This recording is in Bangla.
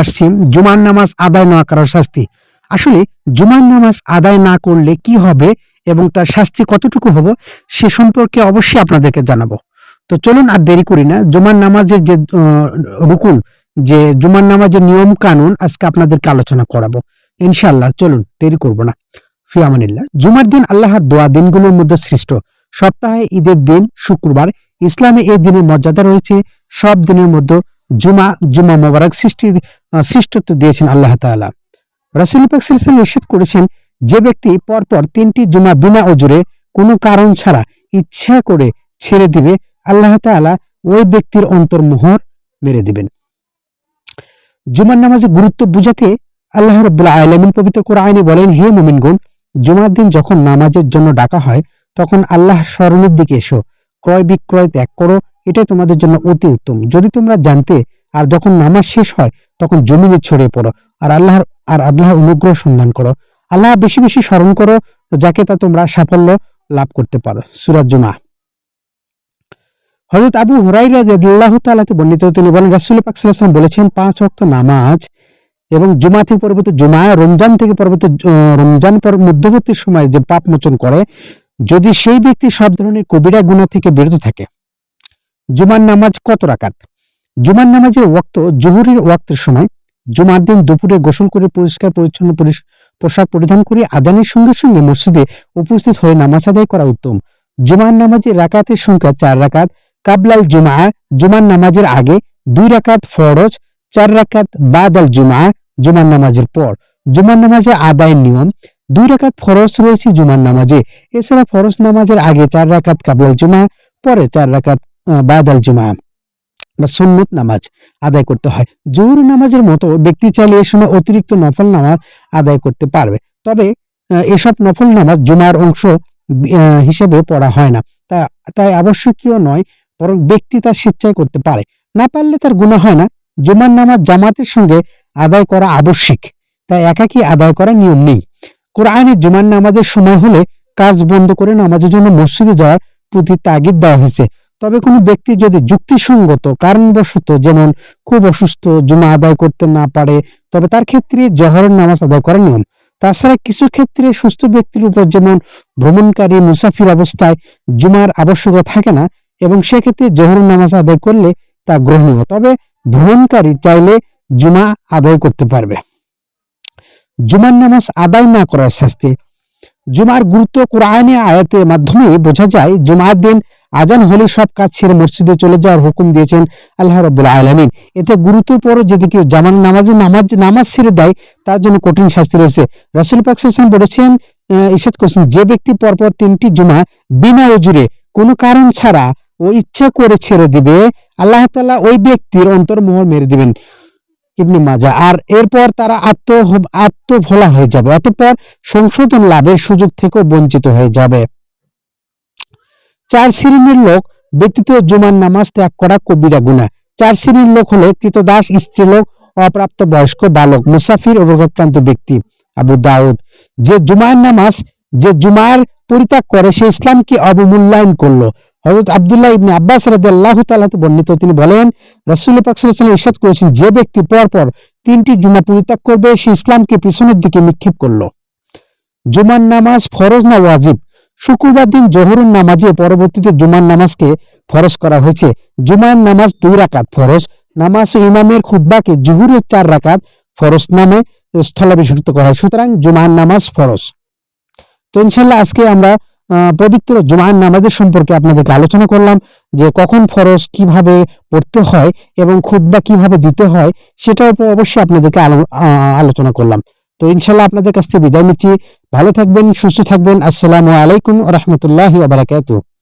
আসছি জুমার নামাজ আদায় না করার শাস্তি। আসলে জুমার নামাজ আদায় না করলে কি হবে এবং তার শাস্তি কতটুকু হবে, সে সম্পর্কে অবশ্যই আপনাদেরকে জানাব। তো চলুন আর দেরি করি না, জুমার নামাজের যে রুকুন, যে জুমার নামাজের নিয়ম কানুন আজকে আপনাদেরকে আলোচনা করাবো। ইনশাআল্লাহ, চলুন, দেরি করব না। ফিয়ামানিল্লাহ জুমার দিন আল্লাহর দোয়া দিনগুলোর মধ্যে সৃষ্ট সপ্তাহে ঈদের দিন, শুক্রবার, ইসলামে এই দিনের মর্যাদা রয়েছে, সব দিনের মধ্যে জুমা জুমা মোবারক সৃষ্টি সৃষ্টত্ব দিয়েছেন আল্লাহ তাআলা। রাসূল পাক আলাইহি করেছেন যে ব্যক্তি পরপর তিনটি জুমা বিনা অজুরে কোনো কারণ ছাড়া ইচ্ছা করে ছেড়ে দিবে, আল্লাহ তাআলা ওই ব্যক্তির অন্তর্মোহর মেরে দিবেন। জুমার নামাজের গুরুত্ব বুঝাতে আল্লাহ রাব্বুল আলামিন পবিত্র কোরআনে বলেন, হে মুমিনগণ, জুমার দিন যখন নামাজের জন্য ডাকা হয়, তখন আল্লাহ স্মরণের দিকে এসো ক্রয় বিক্রয় ত্যাগ করো এটাই তোমাদের জন্য অতি উত্তম। যদি তোমরা জানতে আর যখন নামাজ শেষ হয়, তখন জমিনে ছড়িয়ে পড়ো আর আল্লাহর আর আল্লাহর অনুগ্রহ সন্ধান করো। আল্লাহ বেশি বেশি স্মরণ করো, যাকে তা তোমরা সাফল্য লাভ করতে পারো। সুরাজ জুমা। হযরত আবু হুরাইরা রাদিয়াল্লাহু তাআলা তে বর্ণিত, তিনি বলেন, রাসূল পাক সাল্লাল্লাহু আলাইহি ওয়াসাল্লাম বলেছেন, পাঁচ ওয়াক্ত নামাজ এবং জুমা থেকে পরবর্তী জুমা, রমজান থেকে পরবর্তী রমজান পর মধ্যবর্তী সময় যে পাপ মোচন করে, যদি সেই ব্যক্তি সব ধরনের কবিরা গুণা থেকে বিরত থাকে জুমার নামাজ কত রাকাত? জুমার নামাজের ওয়াক্ত, জোহরের ওয়াক্তের সময় জুমার দিন দুপুরে গোসল করে পরিষ্কার, পরিচ্ছন্ন পোশাক পরিধান করে আজানের সঙ্গে সঙ্গে মসজিদে উপস্থিত হয়ে নামাজ আদায় করা উত্তম। জুমার নামাজের রাকাতের সংখ্যা চার রাকাত। কাবলাল জুমা, জুমার নামাজের আগে দুই রাকাত ফরজ, চার রাকাত বাদাল জুমা, জুমার নামাজের পর। জুমার নামাজে আদায়ের নিয়ম, দুই রাকাত ফরজ রয়েছে জুমার নামাজে। এছাড়া ফরজ নামাজের আগে চার রাকাত কাবলাল জুমা, পরে চার রাকাত বাদাল জুমা বা সুন্নত নামাজ আদায় করতে হয়। জোহর নামাজের মতো ব্যক্তি চাইলে এ সময় অতিরিক্ত নফল নামাজ আদায় করতে পারবে। তবে এসব নফল নামাজ জুমার অংশ হিসেবে পড়া হয় না। তা, তাই আবশ্যকীয় নয়, বরং ব্যক্তি তার স্বেচ্ছায় করতে পারে। না পারলে তার গুণা হয় না। জুমার নামাজ জামাতের সঙ্গে আদায় করা আবশ্যিক। তাই একাকী আদায় করা নিয়ম নেই। কোরআনে জুমার নামাজের সময় হলে কাজ বন্ধ করে নামাজের জন্য মসজিদে যাওয়ার প্রতি তাগিদ দেওয়া হয়েছে। তবে কোনো ব্যক্তি যদি যুক্তিসঙ্গত, কারণবশত যেমন খুব অসুস্থ, জুমা আদায় করতে না পারে, তবে তার ক্ষেত্রে জহরের নামাজ আদায় করার নিয়ম। তাছাড়া কিছু ক্ষেত্রে সুস্থ ব্যক্তির উপর যেমন ভ্রমণকারী মুসাফির অবস্থায় জুমার আবশ্যকতা থাকে না, এবং সেক্ষেত্রে জহরের নামাজ আদায় করলে তা গ্রহণীয়। তবে ভ্রমণকারী চাইলে জুমা আদায় করতে পারবে। জুমার নামাজ আদায় না করার শাস্তি জুমার গুরুত্ব কোরআনে আয়াতের মাধ্যমে বোঝা যায় জুমার দিন আজান হলে সব কাজ ছেড়ে মসজিদে চলে যাওয়ার হুকুম দিয়েছেন আল্লাহ রব্বুল আলমিন। এতে গুরুত্বের পরও যদি কেউ জামান নামাজে নামাজ নামাজ ছেড়ে দেয় তার জন্য কঠিন শাস্তি রয়েছে। রাসুল পাকসান বলেছেন আহ, ইরশাদ করেছেন যে ব্যক্তি পরপর তিনটি জুমা বিনা অজুরে কোনো কারণ ছাড়া ও ইচ্ছা করে ছেড়ে দিবে আল্লাহ তাআলা ওই ব্যক্তির অন্তর্মোহর মেরে দিবেন। ইবনে মাজা। আর এরপর তারা আত্ম আত্মভোলা হয়ে যাবে, অতঃপর সংশোধন লাভের সুযোগ থেকেও বঞ্চিত হয়ে যাবে। চার শ্রেণির লোক ব্যতীত জুমার নামাজ ত্যাগ করা কবিরা গুণা চার শ্রেণির লোক হলে কৃতদাস, স্ত্রীলোক অপ্রাপ্ত বয়স্ক বালক, মুসাফির ও রোগাক্রান্ত ব্যক্তি আবু দাউদ। যে জুমার নামাজ, যে জুমার পরিত্যাগ করে, সে ইসলামকে অবমূল্যায়ন করল। হযরত আব্দুল্লাহ ইবনে আব্বাস রাদিয়াল্লাহু তাআলা তে বর্ণিত, তিনি বলেন, রাসূল পাক সাল্লাল্লাহু আলাইহি ওয়াসাল্লাম ইরশাদ করেছেন, যে ব্যক্তি পরপর তিনটি জুমা পরিত্যাগ করবে, সে ইসলামকে পিছনের দিকে নিক্ষেপ করল। জুমার নামাজ ফরজ না ওয়াজিব? শুক্রবার দিন জোহরের নামাজে পরবর্তীতে জুমার নামাজকে ফরজ করা হয়েছে। জুমার নামাজ দুই রাকাত ফরজ, নামাজ ইমামের খুতবাকে জুহুরের চার রাকাত ফরজ নামে স্থলাভিষিক্ত করা হয়। সুতরাং জুমার নামাজ ফরজ। তো ইনশাল্লাহ আজকে আমরা পবিত্র জুমার নামাজের সম্পর্কে আপনাদেরকে আলোচনা করলাম যে কখন ফরজ কীভাবে পড়তে হয় এবং খুতবা কীভাবে দিতে হয় সেটার উপর অবশ্যই আপনাদেরকে আলো- আলোচনা করলাম। তো ইনশাল্লাহ আপনাদের কাছ থেকে বিদায় নিচ্ছি। ভালো থাকবেন, সুস্থ থাকবেন। আসসালামু আলাইকুম রহমতুল্লাহ বারাকাতুহ।